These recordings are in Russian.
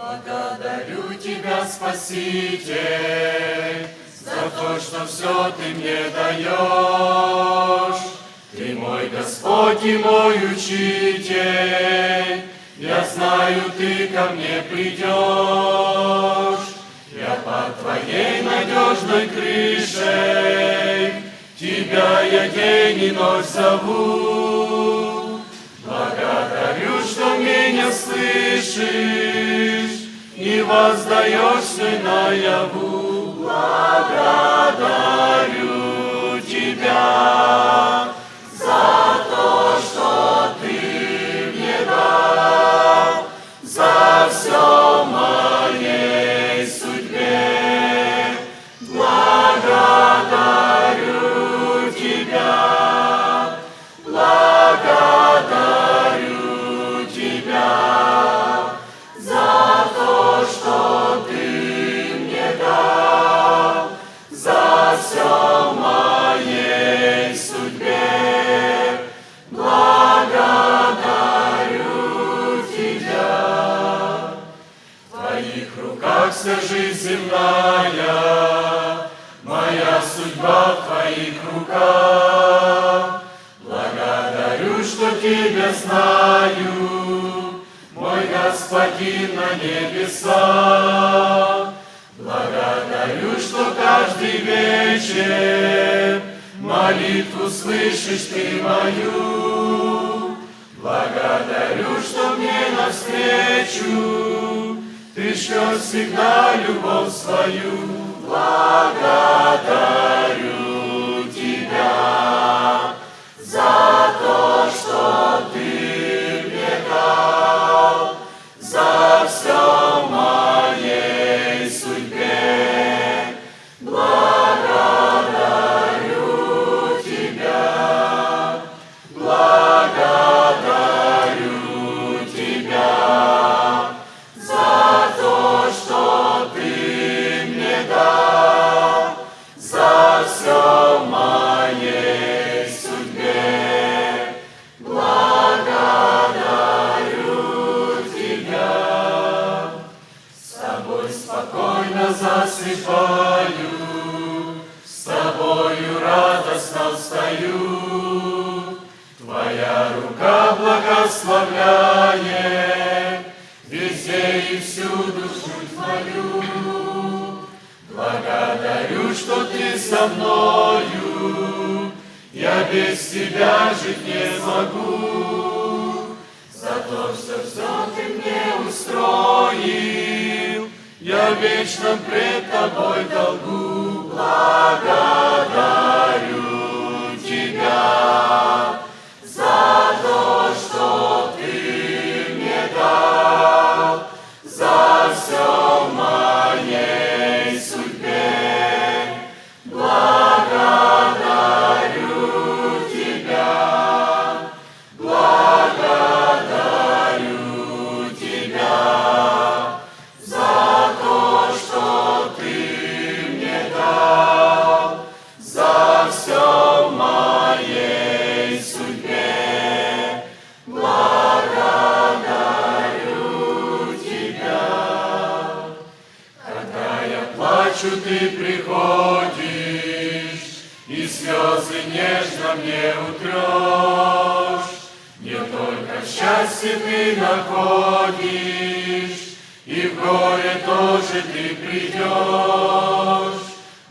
Благодарю Тебя, Спаситель, за то, что все Ты мне даешь. Ты мой Господь и мой Учитель, я знаю, Ты ко мне придешь. Я под Твоей надежной крышей, Тебя я день и ночь зову. Благодарю, что меня слышишь и воздаешься наяву. Благодарю Тебя знаю, мой Господин на небесах. Благодарю, что каждый вечер молитву слышишь Ты мою. Благодарю, что мне навстречу Ты шлешь всегда любовь свою. Благодарю твою. Благодарю, что ты со мною, я без тебя жить не смогу. За то, что все ты мне устроил, я вечно пред тобой долгу. Плачу, ты приходишь, и слезы нежно мне утрешь. Не только в счастье ты находишь, и в горе тоже ты придешь.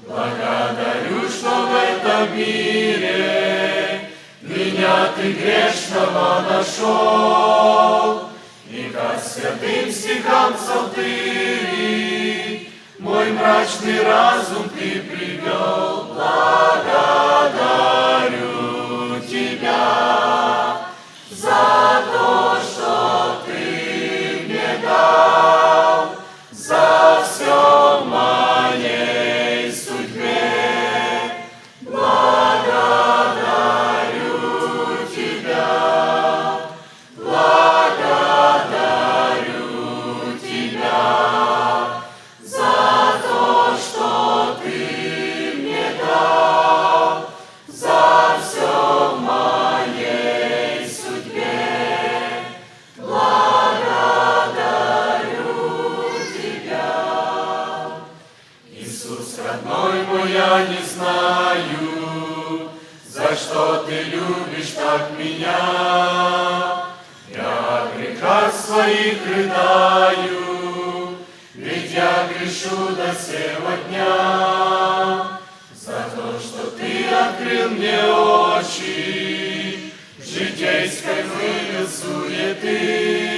Благодарю, что в этом мире меня ты грешного нашел. И ко святым стихам псалтыри Мой мрачный разум ты привел. Любишь так меня. Я о грехах своих рыдаю, ведь я грешу до сего дня. За то, что ты открыл мне очи, в житейской мыле суеты.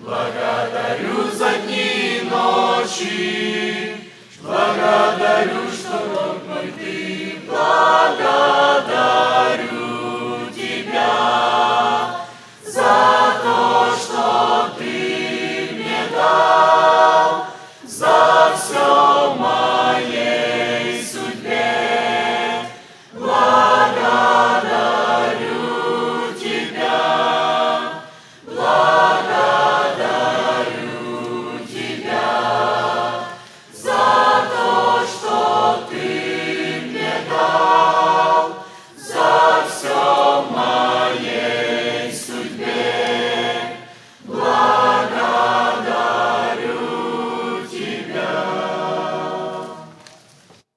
Благодарю за дни и ночи,